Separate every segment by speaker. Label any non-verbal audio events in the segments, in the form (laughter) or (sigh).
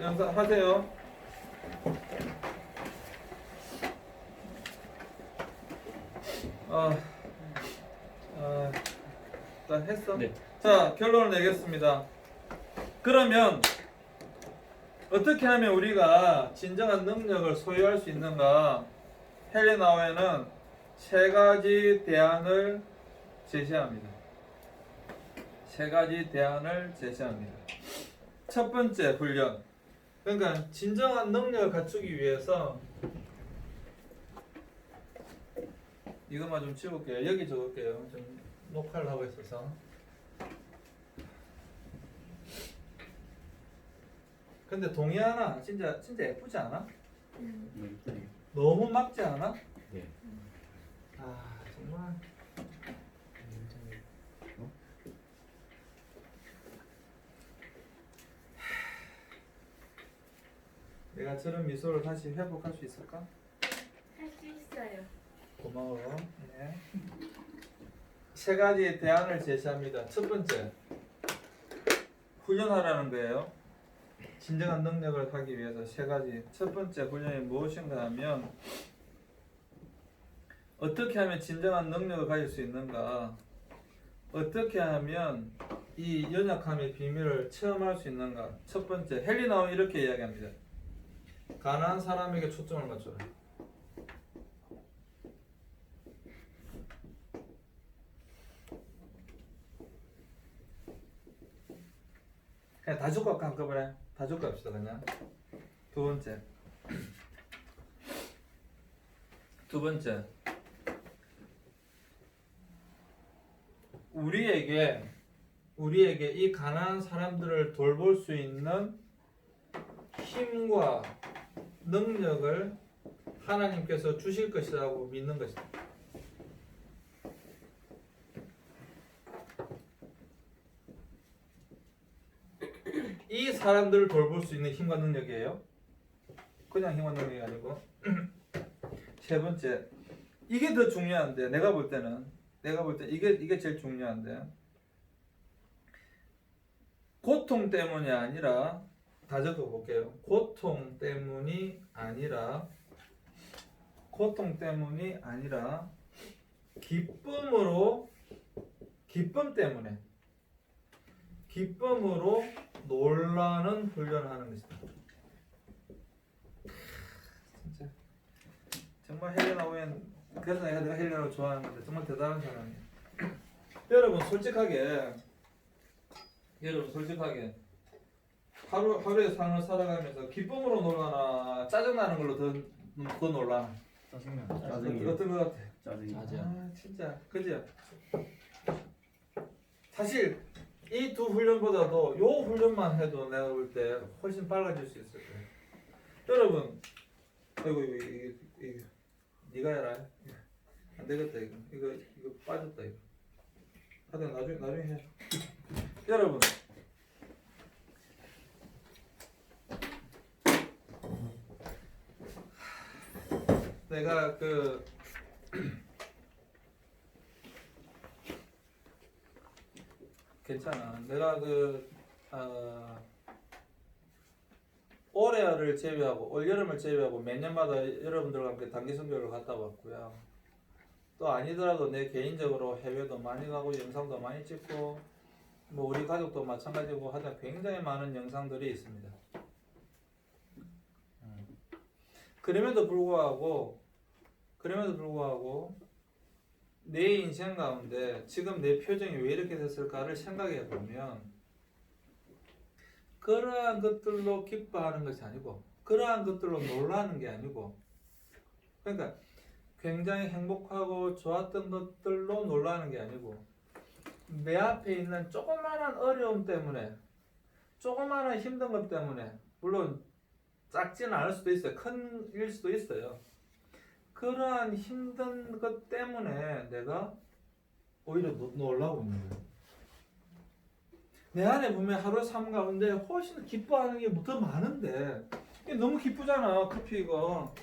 Speaker 1: 영상 하세요. 아, 아, 나 했어.
Speaker 2: 네.
Speaker 1: 자 결론을 내겠습니다. 그러면 어떻게 하면 우리가 진정한 능력을 소유할 수 있는가? 헬레나오에는 세 가지 대안을 제시합니다. 세 가지 대안을 제시합니다. 첫 번째 훈련. 그러니까 진정한 능력을 갖추기 위해서 이것만 좀 치울게요. 여기 적을게요. 좀 녹화를 하고 있어서. 근데 동의 하나? 진짜 진짜 예쁘지 않아? 너무 막지 않아?
Speaker 2: 네.
Speaker 1: 아 정말 내가 저런 미소를 다시 회복할 수 있을까?
Speaker 3: 할 수 있어요.
Speaker 1: 고마워. 예. 세 가지의 대안을 제시합니다. 첫 번째, 훈련하라는 거예요. 진정한 능력을 하기 위해서 세 가지. 첫 번째 훈련이 무엇인가 하면 어떻게 하면 진정한 능력을 가질 수 있는가? 어떻게 하면 이 연약함의 비밀을 체험할 수 있는가? 첫 번째, 헬리나오 이렇게 이야기합니다. 가난한 사람에게 초점을 맞춰라. 그냥 다죽고 할까 한꺼번에 다죽고 합시다 그냥. 두 번째. 두 번째. 우리에게 우리에게 이 가난한 사람들을 돌볼 수 있는 힘과 능력을 하나님께서 주실 것이라고 믿는 것이다. 이 사람들을 돌볼 수 있는 힘과 능력이에요. 그냥 힘과 능력이 아니고 (clears throat) 세 번째 이게 더 중요한데 내가 볼 때는 내가 볼 때 이게 이게 제일 중요한데 고통 때문이 아니라 다 적어 볼게요. 고통 때문이 아니라 고통 때문이 아니라 기쁨으로 기쁨 때문에 기쁨으로 놀라는 훈련을 하는 것이다. 진짜 정말 헬레나 오웬 그래서 내가 내가 헬레나를 좋아하는 건데 정말 대단한 사람이에요. 여러분 솔직하게 여러분 솔직하게 하루 하루의 삶을 살아가면서 기쁨으로 놀라나 짜증 나는 걸로 더, 더 놀라나
Speaker 2: 짜증나.
Speaker 1: 짜증이 어떤 것 같아?
Speaker 2: 짜증이.
Speaker 1: 아 진짜 그죠? 사실 이 두 훈련보다도 요 훈련만 해도 내가 볼 때 훨씬 빨라질 수 있을 거예요. 여러분, 이거 이거 이거 이거 네가 해라. 안 되겠다 이거 이거 이거 빠졌다 이거. 하여튼 나중에 나중에 해. 여러분. 내가 그 (clears throat) 괜찮아. 내가 그 어, 올해를 제외하고 올 여름을 제외하고 매년마다 여러분들과 함께 단기 선교를 갔다 왔고요. 또 아니더라도 내 개인적으로 해외도 많이 가고 영상도 많이 찍고 뭐 우리 가족도 마찬가지고 하여튼 굉장히 많은 영상들이 있습니다. 음. 그럼에도 불구하고 그럼에도 불구하고 내 인생 가운데 지금 내 표정이 왜 이렇게 됐을까를 생각해 보면 그러한 것들로 기뻐하는 것이 아니고 그러한 것들로 놀라는 게 아니고 그러니까 굉장히 행복하고 좋았던 것들로 놀라는 게 아니고 내 앞에 있는 조그마한 어려움 때문에 조그마한 힘든 것 때문에 물론 작지는 않을 수도 있어요. 큰 일 수도 있어요. 그러한 힘든 것 때문에 내가 오히려 노, 놀라고 있는 거예요. 내 안에 보면 하루 삶 가운데 훨씬 기뻐하는 게 더 많은데 이게 너무 기쁘잖아 커피 이거.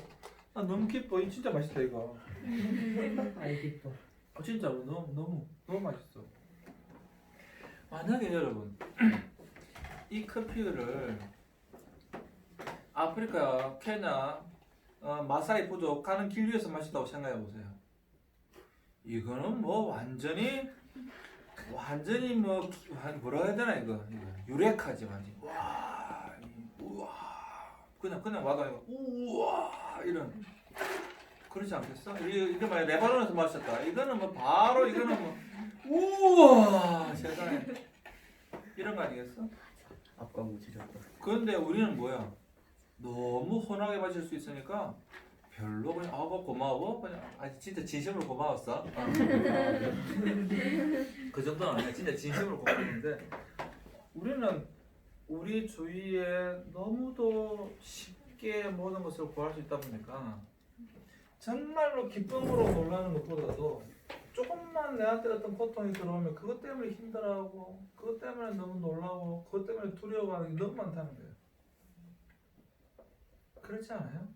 Speaker 1: 나 너무 기뻐. 이 진짜 맛있다 이거. (laughs)
Speaker 4: 아이 기뻐.
Speaker 1: 어, 진짜로. 너무 너무 너무 맛있어. 만약에 여러분 (clears throat) 이 커피를 아프리카, 케냐, 어, 마사이 부족 가는 길 위에서 마셨다고 생각해 보세요. 이거는 뭐 완전히 완전히 뭐 뭐라 해야 되나 이거 이거 유레카지 완전. 와, 이- 우와, 그냥 그냥 아니고 우와 이런. 그렇지 않겠어? 이 이거 만약 레바논에서 마셨다. 이거는 뭐 바로 이거는 뭐 우와 세상에 이런 거 아니겠어?
Speaker 4: 앞광고 지렸다.
Speaker 1: 그런데 우리는 뭐야? 너무 혼하게 마실 수 있으니까 별로 그냥 아뭐 고마워 그냥 아 진짜 진심으로 고마웠어. 어. (laughs) 그 정도는 아니야. 진짜 진심으로 고마웠는데 우리는 우리 주위에 너무도 쉽게 모든 것을 구할 수 있다 보니까 정말로 기쁨으로 놀라는 것보다도 조금만 내한테 어떤 고통이 들어오면 그것 때문에 힘들어하고 그것 때문에 너무 놀라고 그것 때문에 두려워하는 게 너무 많다는 거예요. 그렇지 않아요?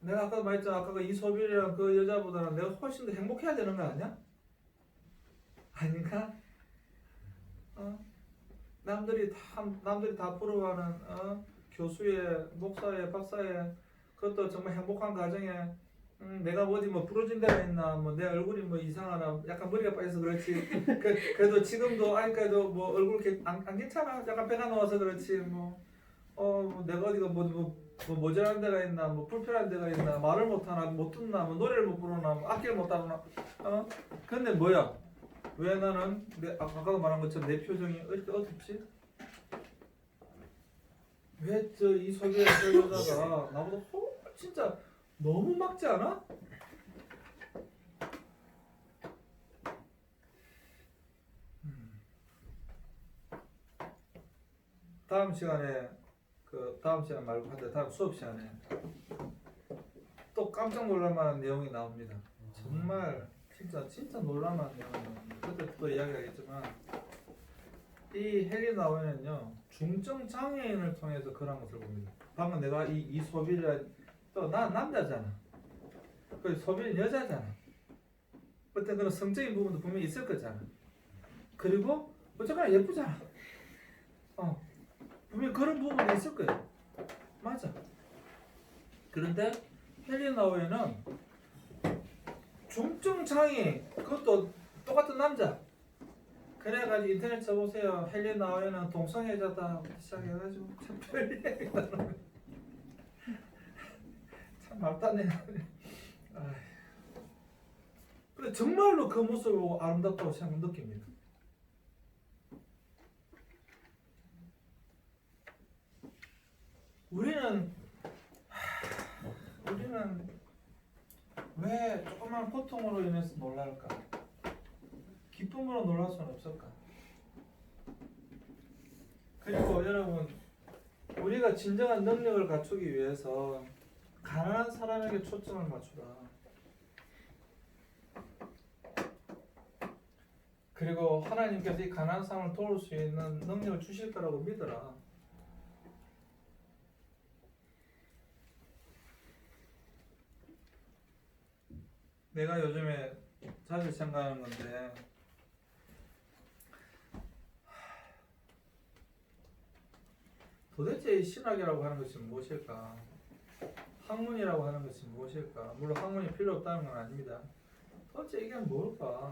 Speaker 1: 내가 아까 말했잖아 아까 그 이소빈이랑 그 여자보다는 내가 훨씬 더 행복해야 되는 거 아니야? 아닌가? 어? 남들이 다 남들이 다 부러워하는 어? 교수의 목사의 박사의 그것도 정말 행복한 가정에 음, 내가 어디 뭐 부러진 데가 있나 뭐 내 얼굴이 뭐 이상하나 약간 머리가 빠져서 그렇지 그, 그래도 지금도 그래도 뭐 얼굴 게- 안, 안 괜찮아 약간 배가 나와서 그렇지 뭐 어, 뭐 내가 어디가 뭐, 뭐, 뭐 모자란 데가 있나 뭐 불편한 데가 있나 말을 못하나 못 듣나 뭐 노래를 못 부르나 뭐 악기를 못 다루나 어 근데 뭐야 왜 나는 내 아, 아까도 말한 것처럼 내 표정이 이렇게 어둡지 왜 저 이 소개 저 여자가 나보다 훨 진짜 너무 막지 않아? 음. 다음 시간에 그 다음 시간 말고 하되 다음 수업 시간에 또 깜짝 놀랄만한 내용이 나옵니다. 정말 진짜 진짜 놀랄만한 나옵니다. 그때 또 이야기하겠지만 이 헬리 나오는요 중증 장애인을 통해서 그런 것을 봅니다. 방금 내가 이 이 소비를 또나 남자잖아. 그 소비는 여자잖아. 어떤 그런 성적인 부분도 분명히 있을 거잖아. 그리고 어쨌거나 예쁘잖아. 어. 분명히 그런 부분이 있을 거예요. 맞아. 그런데 헬리나우에는 중증 장애 그것도 똑같은 남자. 그래가지고 인터넷 쳐보세요. 헬리나우에는 동성애자다 시작해가지고 (laughs) 참 별얘기다. 참. 아이. 근데 정말로 그 모습을 보고 아름답다고 생각 느낍니다. 우리는 하, 우리는 왜 조그만 고통으로 인해서 놀랄까? 기쁨으로 놀랄 수는 없을까? 그리고 여러분 우리가 진정한 능력을 갖추기 위해서 가난한 사람에게 초점을 맞추라. 그리고 하나님께서 이 가난한 사람을 도울 수 있는 능력을 주실 거라고 믿어라. 내가 요즘에 자주 생각하는 건데 도대체 이 신학이라고 하는 것이 무엇일까? 학문이라고 하는 것이 무엇일까? 물론 학문이 필요 없다는 건 아닙니다. 도대체 이게 뭘까?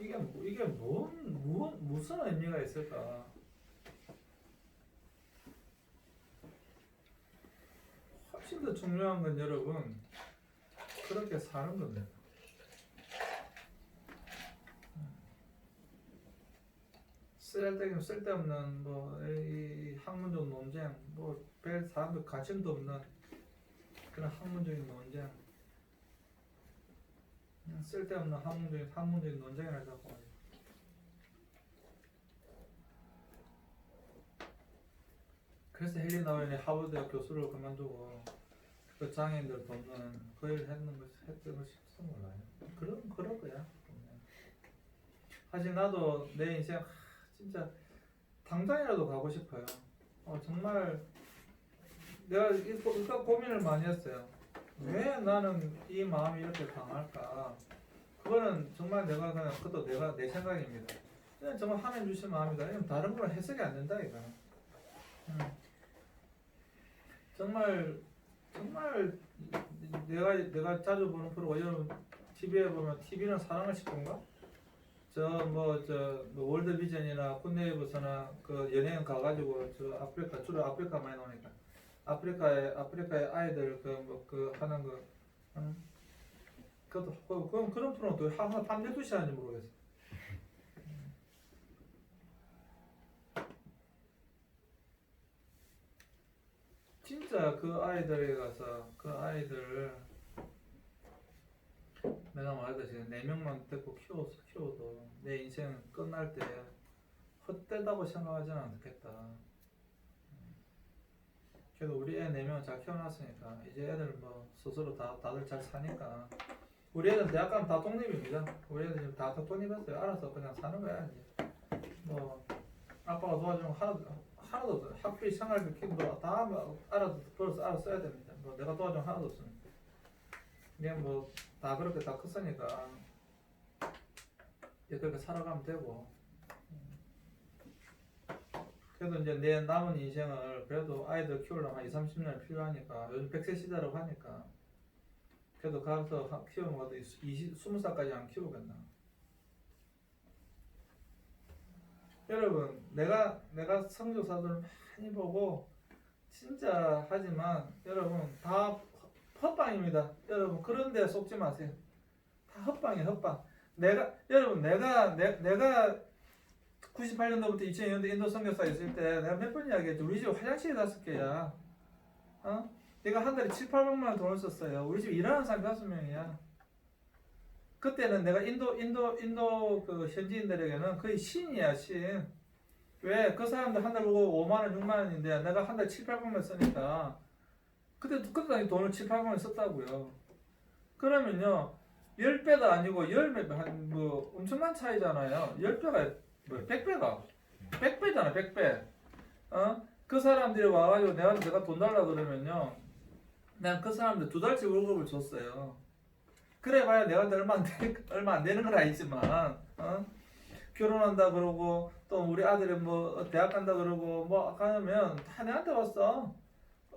Speaker 1: 이게 뭐- 이게 뭔, 무슨 무슨 의미가 있을까? 훨씬 더 중요한 건 여러분 그렇게 사는 겁니다. 쓸데기 쓸데없는 뭐이 학문적 논쟁 뭐별 사람들 관심도 없는 그런 학문적인 논쟁 쓸데없는 학문적인 학문적인 논쟁이라 자꾸 그래서 헬리 나우엔이 하버드 교수를 그만두고 그 장애인들 돕는 그 일을 했는 것 했던 참 몰라요. 그런 그럴 거야. 분명. 사실 나도 내 인생 하, 진짜 당장이라도 가고 싶어요. 어, 정말 내가 이 고- 이거 고민을 많이 했어요. 왜 나는 이 마음이 이렇게 강할까? 그거는 정말 내가 그냥 그것도 내가 내 생각입니다. 그냥 정말 하나님 주신 마음이다. 이건 다른 거랑 해석이 안 된다 이거. 음. 정말 정말 내가 내가 자주 보는 프로가 여러분 TV에 보면 TV는 사랑을 시킨가? 저 뭐저 월드 비전이나 굿네이버스나 그 연예인 가가지고 저 아프리카 주로 아프리카 많이 나오니까 아프리카에 아프리카의 아이들 그 뭐 그 하는 거 응? 그것도 그, 그런 그런 프로는 또 항상 밤 12시 하는지 모르겠어. 진짜 그 아이들에 가서 그 아이들 내가 말했듯이 네 명만 데리고 키워 키워도 내 인생 끝날 때 헛되다고 생각하지는 않겠다. 음. 그래도 우리 애 네 명 잘 키워놨으니까 이제 애들 뭐 스스로 다 다들 잘 사니까 우리 애들 대학 가면 다 독립입니다. 우리 애들 지금 다 독립했어요. 알아서 그냥 사는 거야 이제. 뭐 아빠가 도와주면 하나도 하나도 없어요. 학비 생활비 킹도 다뭐 알아서 벌써 알아 써야 됩니다. 뭐 내가 도와주면 하나도 없습니다. 그냥 뭐다 그렇게 다 컸으니까 이제 그렇게 살아가면 되고. 음. 그래도 이제 내 남은 인생을 그래도 아이들 키우려면 한 2, 30년 필요하니까 요즘 100세 시대라고 하니까 그래도 가서 것도 20, 20살까지 안 키우겠나. 여러분, 내가 내가 성교사들 많이 보고 진짜 하지만 여러분 다 헛방입니다. 여러분 그런데 속지 마세요. 다 헛방이에요, 헛방. 내가 여러분 내가 내, 내가 98년도부터 2000년도 인도 선교사 있을 때 내가 몇 번 이야기했죠. 우리 집 화장실이 다섯 개야. 어? 내가 한 달에 7, 800만 원 돈을 썼어요. 우리 집 일하는 사람이 다섯 명이야. 그때는 내가 인도 인도 인도 그 현지인들에게는 거의 신이야 신. 왜 그 사람들 한 달 보고 5만 원, 6만 원인데 내가 한 달 7, 800만 원 쓰니까 그때 그때 돈을 7, 800만 원 썼다고요. 그러면요. 10배가 아니고 10배 한뭐 엄청난 차이잖아요. 10배가 뭐 100배가 100배잖아 100배. 어? 그 사람들이 와 가지고 내가 내가 돈 달라 그러면요. 난 그 사람들 두 달치 월급을 줬어요. 그래봐야 내가 얼마 안 되, 얼마 안 되는 건 아니지만 어? 결혼한다 그러고 또 우리 아들이 뭐 대학 간다 그러고 뭐 가면 다 내한테 왔어.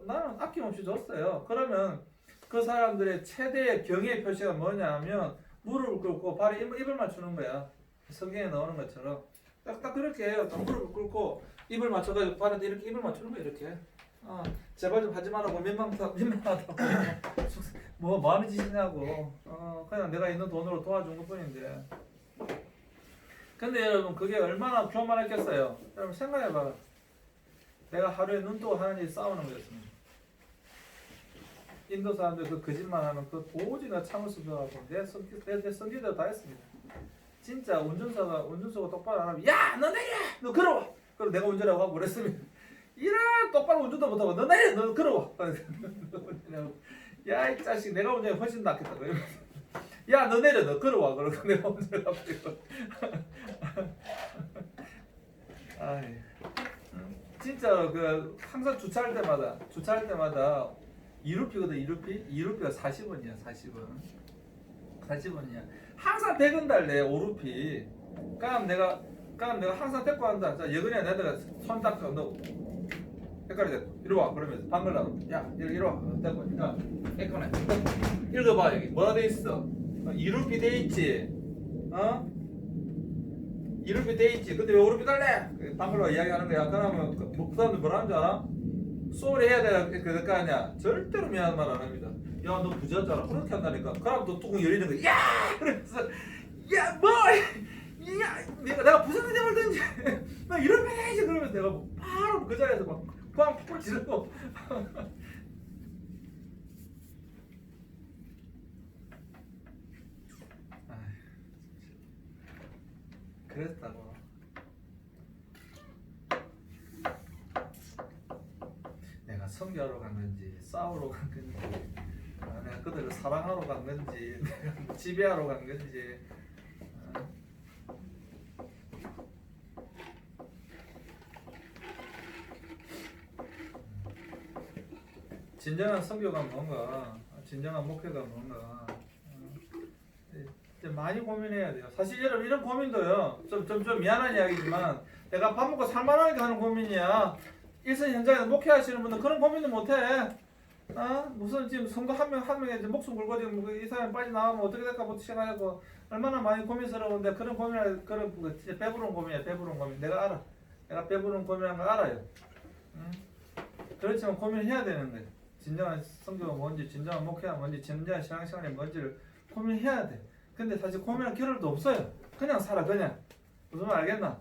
Speaker 1: 나는 아낌없이 줬어요. 그러면 그 사람들의 최대의 경의 표시가 뭐냐면 무릎을 꿇고 발에 입, 입을 맞추는 거야. 성경에 나오는 것처럼 딱, 딱 그렇게 해요. 딱 무릎을 꿇고 입을 맞춰가지고 발에 이렇게 입을 맞추는 거야 이렇게. 어, 제발 좀 하지 말라고 민망하다 민망하다고 (laughs) 뭐 마음이 지시냐고. 어, 그냥 내가 있는 돈으로 도와준 것 뿐인데. 근데 여러분 그게 얼마나 교만했겠어요? 여러분 생각해봐라. 내가 하루에 눈 뜨고 하는 일이 싸우는 거였습니다. 인도 사람들 그 거짓말 하면 그 도저히 나 참을 수가 없고 내 성기 내, 내 성기대로 다 했습니다. 진짜 운전사가 운전수가 똑바로 안 하면 야 너 내려! 너 걸어와! 그럼 내가 운전하고 하고 그랬습니다. 이런 똑바로 운전도 못하고 너 내려! 너 걸어와 (laughs) 야 이 자식 내가 운전이 훨씬 낫겠다. 야너 내려. 너 걸어와. 그러고 (laughs) 내가 운전하고. (laughs) 아이 음, 진짜 그 항상 주차할 때마다 주차할 때마다 이루피거든 이루피? 이루피가 40원이야 40원. 40원이야. 항상 100원 달래 오루피. 그럼 내가 그럼 내가 항상 데리고 간다. 자 여근이야 내가 손 닦아 너 헷갈리 됐 이리 와 그러면서 방글라고 야 이리, 이리 와. 데리고 야 헷갈려 읽어봐 여기. 뭐라 돼 있어? 어, 이루피 돼 있지. 어? 이루피 돼 있지. 근데 왜 오루피 달래? 방글라고 이야기하는 거야. 그러면 그, 뭐, 그 사람들 뭐라는 줄 알아? 소리 해야 될거 아니야. 절대로 미안한 말 안 합니다. 야 너 부자잖아. 그렇게 한다니까. 그럼 또 뚜껑 열리는 거야. 야! 그래서 야 뭐 야! 내가 내가 부산에 되버든지. 나 이런 말 해야지. 그러면 내가 뭐 바로 그 자리에서 막 지르고. (laughs) 아휴, 그랬다고. 내가 성교하러 간 건지 싸우러 간 건지 아, 내가 그들을 사랑하러 간 건지 (laughs) 내가 지배하러 간 건지 아, 진정한 성교가 뭔가 진정한 목표가 뭔가 어, 이제 많이 고민해야 돼요. 사실 여러분 이런 고민도요. 좀 좀 좀 미안한 이야기지만 내가 밥 먹고 살만하니까 하는 고민이야. 일선 현장에서 목회하시는 분들 그런 고민도 못해. 어? 무슨 지금 선거 한 명 한 명에 이제 목숨 걸고 지금 뭐이 사람 빠져 나가면 어떻게 될까 못 생각하고 얼마나 많이 고민스러운데 그런 고민을 그런 그 진짜 배부른 고민이야 배부른 고민 내가 알아. 내가 배부른 고민한 걸 알아요. 응? 그렇지만 고민해야 되는데 진정한 성교가 뭔지 진정한 목회가 뭔지 진정한 신앙생활이 뭔지를 고민해야 돼. 근데 사실 고민할 겨를도 없어요. 그냥 살아 그냥 무슨 말 알겠나?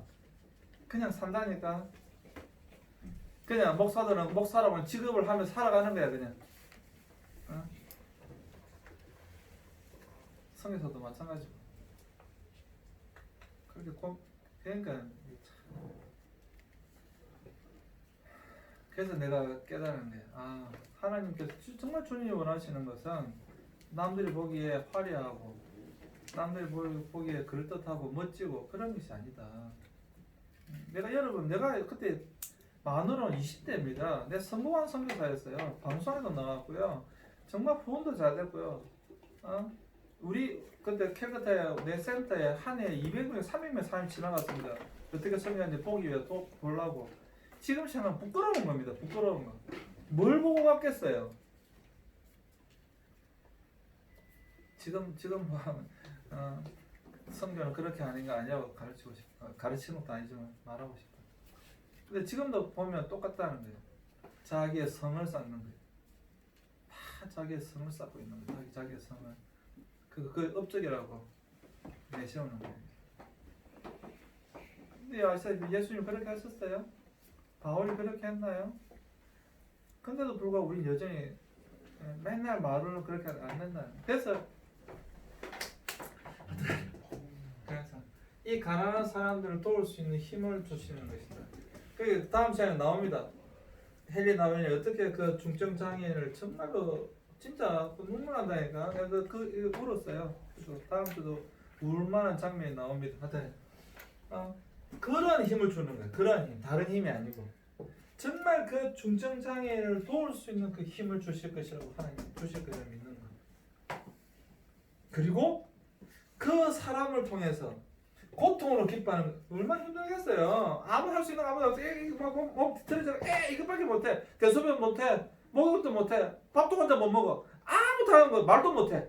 Speaker 1: 그냥 산다니까. 그냥 목사들은 목사라고 직업을 하며 살아가는 거야 그냥. 어? 성에서도 마찬가지고. 그렇게 고 그러니까. 그래서 내가 깨달은 게 아, 하나님께서 주- 정말 주님이 원하시는 것은 남들이 보기에 화려하고 남들이 보- 보기에 그럴듯하고 멋지고 그런 것이 아니다. 내가 여러분 내가 그때 만으로 20대입니다. 내 성공한 선교사였어요. 방송에도 나왔고요. 정말 후원도 잘 됐고요. 어? 우리 그때 캘커타에 내 센터에 한 해에 200명, 300명 사람이 지나갔습니다. 어떻게 설명하는지 보기 위해 또 보려고. 지금 생각하면 부끄러운 겁니다. 부끄러운 거. 뭘 보고 갔겠어요? 지금 지금 보면 어, 성경은 그렇게 하는 거 아니냐고 가르치고 싶, 어, 가르치는 것도 아니지만 말하고 싶다. 근데 지금도 보면 똑같다는 거예요. 자기의 성을 쌓는 거예요. 다 자기의 성을 쌓고 있는 거예요. 자기 자기의 성을 그, 그 업적이라고 내세우는 거예요. 근데 예수님 그렇게 하셨어요? 바울이 그렇게 했나요? 근데도 불구하고 우리 여전히 맨날 말을 그렇게 안 된다. 그래서 그래서 이 가난한 사람들을 도울 수 있는 힘을 주시는 것이다. 그 다음 시간에 나옵니다. 헨리 나오니 어떻게 그 중증 장애인을 정말로 진짜 그 눈물 난다니까. 그래서 그 울었어요. 그래서 다음 주도 울만한 장면이 나옵니다. 하여튼 어, 그런 힘을 주는 거예요. 그런 힘, 다른 힘이 아니고 정말 그 중증 장애인을 도울 수 있는 그 힘을 주실 것이라고 하나님 주실 것을 믿는 거예요. 그리고 그 사람을 통해서 고통으로 기뻐하는 거 얼마나 힘들겠어요. 아무 할 수 있는 거 아무도 없어. 에 이거 막 몸, 몸 틀어져. 에 이거밖에 못해. 대소변 못해. 먹을 것도 못해. 밥도 혼자 못 먹어. 아무것도 하는 거 말도 못해.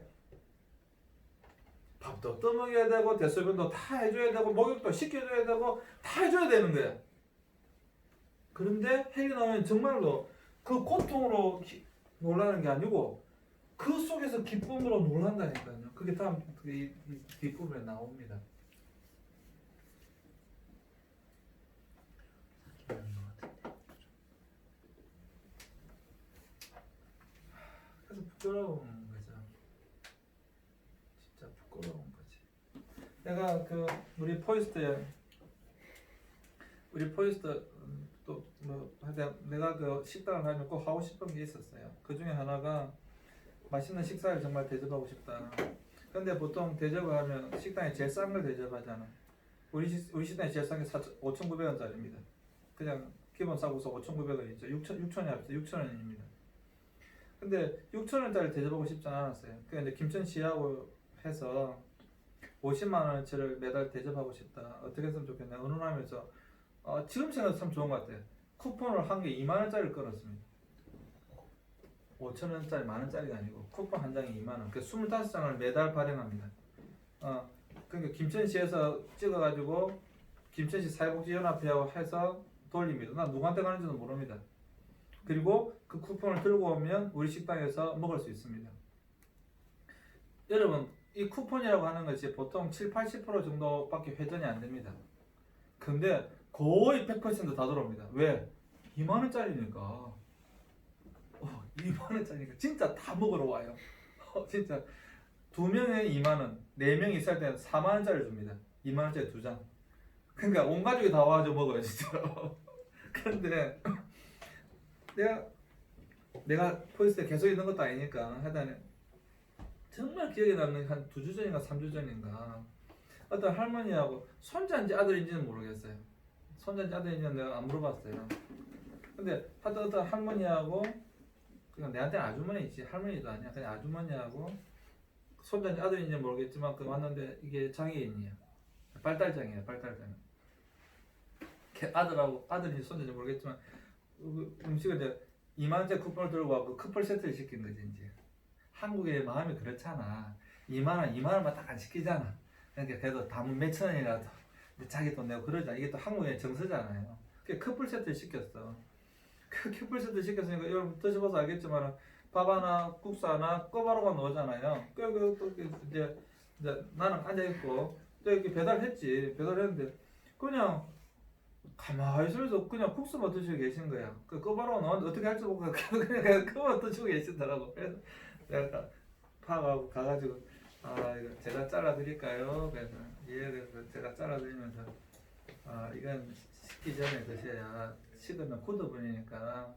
Speaker 1: 밥도 떠먹여야 되고 대소변도 다 해줘야 되고 목욕도 시켜줘야 되고 다 해줘야 되는 거야. 그런데 나오면 정말로 그 고통으로 기- 놀라는 게 아니고 그 속에서 기쁨으로 놀란다니까요. 그게 다음 그 이, 이 뒷부분에 나옵니다. 그래서 부끄러운 거죠. 진짜 부끄러운 거지. 내가 그 우리 포이스트에 우리 포이스트 또뭐 내가 그 식당을 가면 꼭 하고 싶은 게 있었어요. 그 중에 하나가 맛있는 식사를 정말 대접하고 싶다. 근데 보통 대접을 하면 식당에 제일 싼 걸 대접하잖아. 우리 식 우리 식당에 제일 싼 게 5,900원짜리입니다. 그냥 기본 싸고서 5,900원이죠. 6,000 6,000이 합쳐 6,000원입니다. 근데 6,000원짜리 대접하고 싶지 않았어요. 그래서 이제 김천시하고 해서 50만 원어치를 매달 대접하고 싶다. 어떻게 했으면 좋겠냐. 의논하면서 어, 지금 생각해도 참 좋은 것 같아요. 쿠폰을 한 개 2만 원짜리를 끊었습니다. 5천 원짜리 만 원짜리가 아니고 쿠폰 한 장에 2만 원. 그 25장을 매달 발행합니다. 어, 그러니까 김천시에서 찍어가지고 김천시 사회복지연합회하고 해서 돌립니다. 나 누구한테 가는지도 모릅니다. 그리고 그 쿠폰을 들고 오면 우리 식당에서 먹을 수 있습니다. 여러분 이 쿠폰이라고 하는 것이 보통 7, 80% 정도밖에 회전이 안 됩니다. 근데 거의 100%다 들어옵니다. 왜? 2만 원짜리니까. 어, 2만 원짜리니까 진짜 다 먹으러 와요. 어, 진짜 두 명에 2만 원, 네 명이 있을 때는 4만 원짜리 줍니다. 2만 원짜리 두 장. 그러니까 온 가족이 다 와가지고 먹어요, 진짜. (laughs) 그런데 내가 내가 포이스에 계속 있는 것도 아니니까 하여튼 정말 기억에 남는 한 두 주 전인가 삼 주 전인가 어떤 할머니하고 손자인지 아들인지는 모르겠어요. 손자인지 아들인지는 내가 안 물어봤어요. 근데 하여튼 어떤 할머니하고 그냥 내한테는 아주머니지 할머니도 아니야. 그냥 아주머니하고 손자인지 아들인지 모르겠지만 그 왔는데 이게 장애인이야. 발달장애야 발달장애. 걔 아들하고 아들인지 손자인지 모르겠지만 그 음식을 이제 2만원짜리 쿠폰을 들고 와그 커플 세트를 시킨 거지 이제 한국의 마음이 그렇잖아 2만원 2만원만 딱 안 시키잖아 그러니까 그래도 담은 몇천 원이라도 자기 돈 내고 그러잖아 이게 또 한국의 정서잖아요 그 커플 세트를 시켰어 그 (laughs) 커플 세트 시켰으니까 여러분 드셔봐서 알겠지만 밥 하나 국수 하나 꼬바로가 나오잖아요 그리고 또 이제, 이제 나는 앉아있고 또 이렇게 배달했지 배달했는데 그냥 가만히 있어서 그냥 국수만 드시고 계신 거야. 그 꼬바로가 나왔는데 어떻게 할지 모르고 (laughs) 그냥 그만 드시고 계시더라고. 그래서 내가 파가고 가가지고 아 이거 제가 잘라드릴까요? 그래서 예 그래서 제가 잘라드리면서 아 이건 식기 전에 드셔야 식으면 굳어버리니까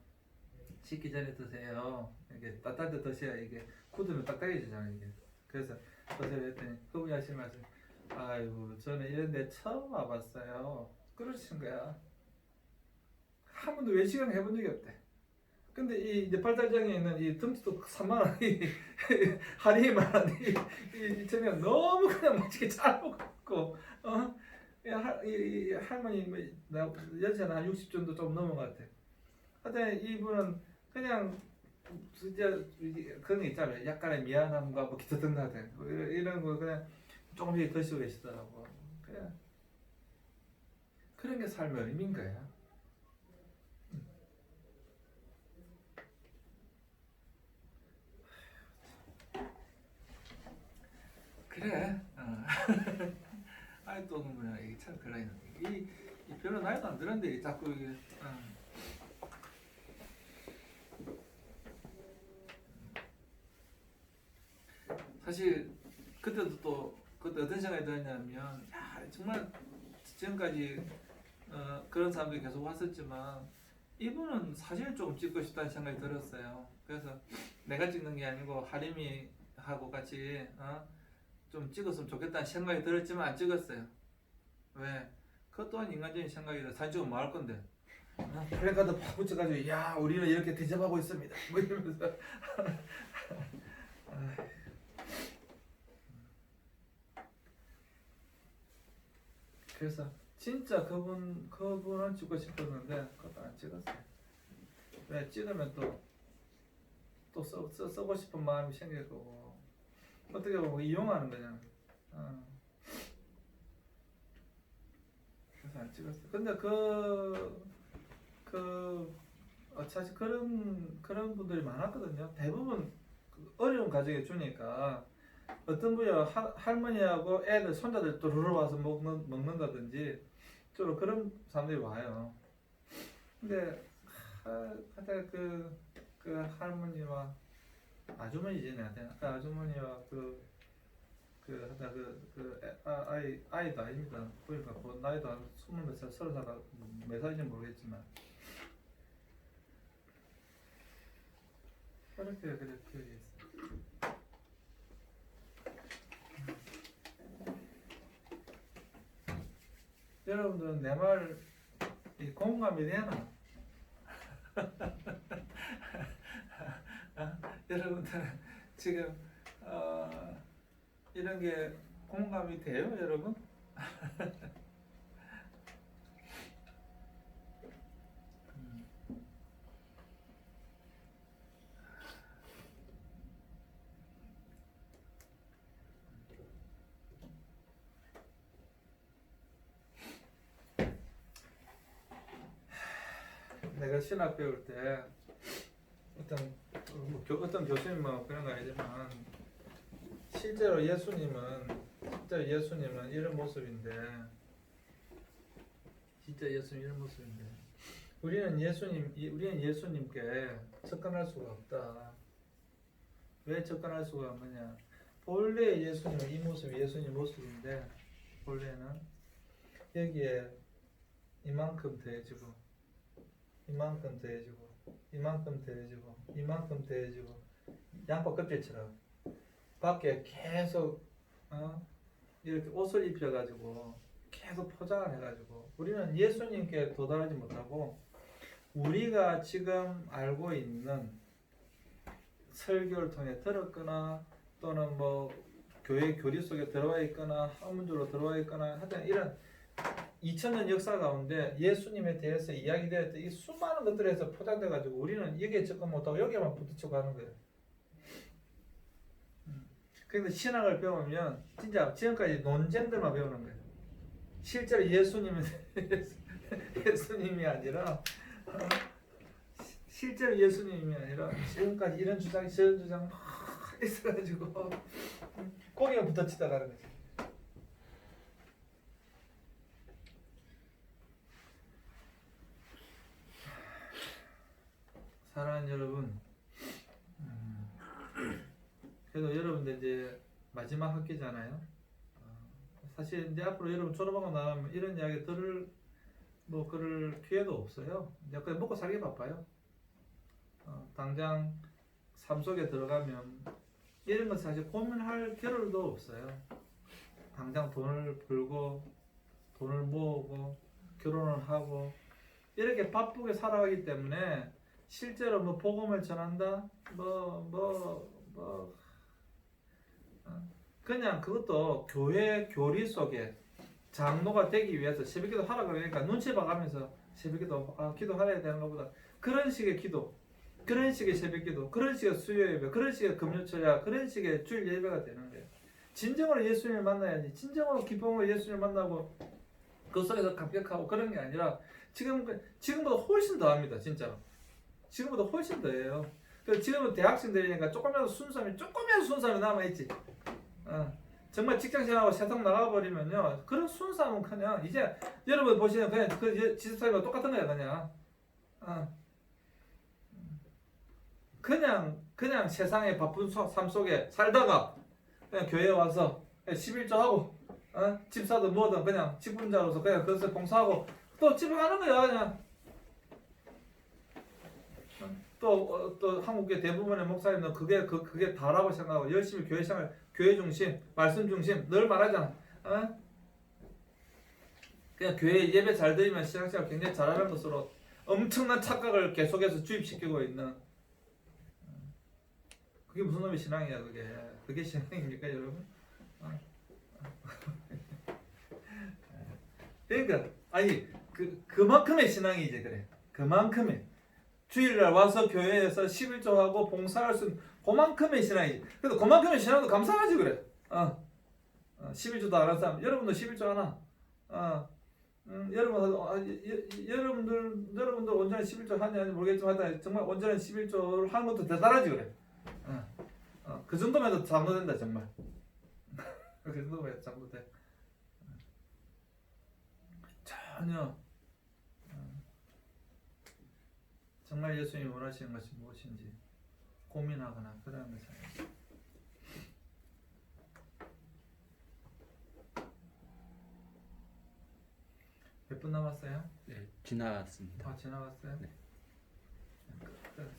Speaker 1: 식기 전에 드세요. 이게 따뜻할 때 드셔야 이게 굳으면 딱딱해지잖아 이게. 그래서 드세요 했더니 말씀 아이고 저는 이런 데 처음 와봤어요. 그러신 거야. 한 번도 외식을 해본 적이 없대. 근데 이 이제 발달장에 있는 이 덩치도 3만 원이 할인만 원이 이 저녁 너무 그냥 맛있게 잘 먹 고 어? 이 할- 이- 이 할머니 뭐, 나 연세는 한 60 정도 좀 넘은 것 같아. 하여튼 이분은 그냥 진짜 그런 게 있잖아요. 약간의 미안함과 뭐 기타 등등 뭐 이런- 이런 거 그냥 조금씩 드시고 계시더라고. 그래. 그런 게 삶의 의미인 거야. 음. 그래. 어. (laughs) 아이 또 뭐야 이게 참 그래. 이, 이 별로 나이도 안 들었는데 이 자꾸 이게. 어. 사실 그때도 또 그때 어떤 생각이 들었냐면 야 정말 지금까지 어, 그런 사람들이 계속 왔었지만 이분은 사진을 조금 찍고 싶다는 생각이 들었어요. 그래서 내가 찍는 게 아니고 하림이 하고 같이 어? 좀 찍었으면 좋겠다는 생각이 들었지만 안 찍었어요. 왜? 그것 또한 인간적인 생각이라 사진 찍으면 뭐할 건데. 어? 플래카드 팍 붙여가지고 야 우리는 이렇게 대접하고 있습니다. (laughs) 뭐 이러면서. (laughs) 그래서 진짜 그분 그분은 찍고 싶었는데 그것도 안 찍었어요. 왜 찍으면 또또 써, 써, 쓰고 싶은 마음이 생길 거고 어떻게 보면 이용하는 거잖아. 어. 그래서 안 찍었어. 근데 그, 그, 어, 사실 그런, 그런 분들이 많았거든요. 대부분 그 어려운 가정에 주니까 어떤 분이 할- 할머니하고 애들, 손자들 또르르 와서 먹는, 먹는다든지 주로 그런 사람들이 와요. 근데, 하, 하다 그, 그 할머니와 아주머니지, 내한테. 그 아주머니와 그, 그 하다 그, 그 애- 아, 아이 아이도 아닙니다. 보니까 뭐 나이도 한 스물 몇 살, 서른 살, 몇 살인지 모르겠지만 그렇게 그렇게 기억이 있어. 여러분들은 내말 공감이 되나? (laughs) 아, 여러분들 지금 어, 이런 게 공감이 돼요, 여러분? 음. 내가 신학 배울 때 어떤 뭐 교, 어떤 교수님 뭐 그런 거 아니지만 실제로 예수님은 진짜 예수님은 이런 모습인데 진짜 예수님 이런 모습인데 우리는 예수님 이- 우리는 예수님께 접근할 수가 없다. 왜 접근할 수가 없느냐? 본래 예수님은 이 모습 예수님 모습인데 본래는 여기에 이만큼 더해지고 이만큼 더해지고 이만큼 더해지고 이만큼 더해지고 양파 껍질처럼 밖에 계속 어? 이렇게 옷을 입혀가지고 계속 포장을 해가지고 우리는 예수님께 도달하지 못하고 우리가 지금 알고 있는 설교를 통해 들었거나 또는 뭐 교회 교리 속에 들어와 있거나 학문적으로 들어와 있거나 하여튼 이런 2000년 역사 가운데 예수님에 대해서 이야기되었던 이 수많은 것들에서 포장돼 가지고 우리는 여기에 접근 못하고 여기에만 부딪히고 하는 거예요. 음. 그런데 신학을 배우면 진짜 지금까지 논쟁들만 배우는 거예요. 실제로 예수님은 (laughs) 예수님이 아니라 어, 시- 실제로 예수님이 아니라 지금까지 이런 주장 저런 주장 막 있어가지고 음, 거기에 붙어치다 가는 거지. 사랑하는 여러분, 음, 그래도 여러분들 이제 마지막 학기잖아요. 어, 사실 이제 앞으로 여러분 졸업하고 나면 이런 이야기 들을 뭐 그럴 기회도 없어요. 이제 그냥 먹고 살기 바빠요. 어, 당장 삶 속에 들어가면 이런 건 사실 고민할 겨를도 없어요. 당장 돈을 벌고 돈을 모으고 결혼을 하고 이렇게 바쁘게 살아가기 때문에 실제로 뭐 복음을 전한다? 뭐뭐 뭐. 그냥 그것도 교회 교리 속에 장로가 되기 위해서 새벽기도 하라 그러니까 눈치 봐가면서 새벽기도 아 기도하야 되는 것보다 그런 식의 기도 그런 식의 새벽기도 그런 식의 수요 예배 그런 식의 금요 철야 그런 식의 주일 예배가 되는 거예요. 진정으로 예수님을 만나야지 진정으로 기쁨으로 예수님을 만나고 그 속에서 감격하고 그런 게 아니라 지금 지금보다 훨씬 더 합니다 진짜로 지금보다 훨씬 더해요 그래서 지금은 대학생들이니까 조금이라도 순수함이 조금이라도 순수함이 남아있지 어. 정말 직장 생활하고 세상 나가버리면요 그런 순수함은 그냥 이제 여러분 보시는 그냥 그 지수사님과 똑같은 거야 그냥 어. 그냥 그냥 세상의 바쁜 소- 삶 속에 살다가 그냥 교회 와서 11조 하고 어? 집사도 뭐든 그냥 직분자로서 그냥 그것을 봉사하고 또 집에 가는 거야 그냥 어? 또, 어, 또 한국의 대부분의 목사님은 그게 그, 그게 다라고 생각하고 열심히 교회 생활 교회 중심 말씀 중심 늘 말하잖아 어? 그냥 교회 예배 잘 드리면 신앙생활 굉장히 잘하는 것으로 엄청난 착각을 계속해서 주입시키고 있는 어. 그게 무슨 놈의 신앙이야 그게 그게 신앙입니까 여러분? 어? (laughs) 그러니까 아니 그 그만큼의 신앙이 이제 그래 그만큼의 주일날 와서 교회에서 11조 하고 봉사할 수 있는 그만큼의 신앙이지 그래도 그만큼의 신앙도 감사하지 그래. 어, 어 11조도 안 하는 사람 여러분도 11조 하나. 어. 음, 여러분 어, 아, 여, 여, 여러분들 온전히 11조 하냐 모르겠지만 하여튼 정말 온전히 11조를 하는 것도 대단하지 그래. 어, 어, 그 정도면 도 장로된다 정말. (laughs) 그 정도면 장로돼. 전혀 어, 정말 예수님이 원하시는 것이 무엇인지 고민하거나 것이 아니에요. 몇 분 남았어요?
Speaker 2: 네, 지나갔습니다.
Speaker 1: 아 지나갔어요?
Speaker 2: 네.
Speaker 1: 끝.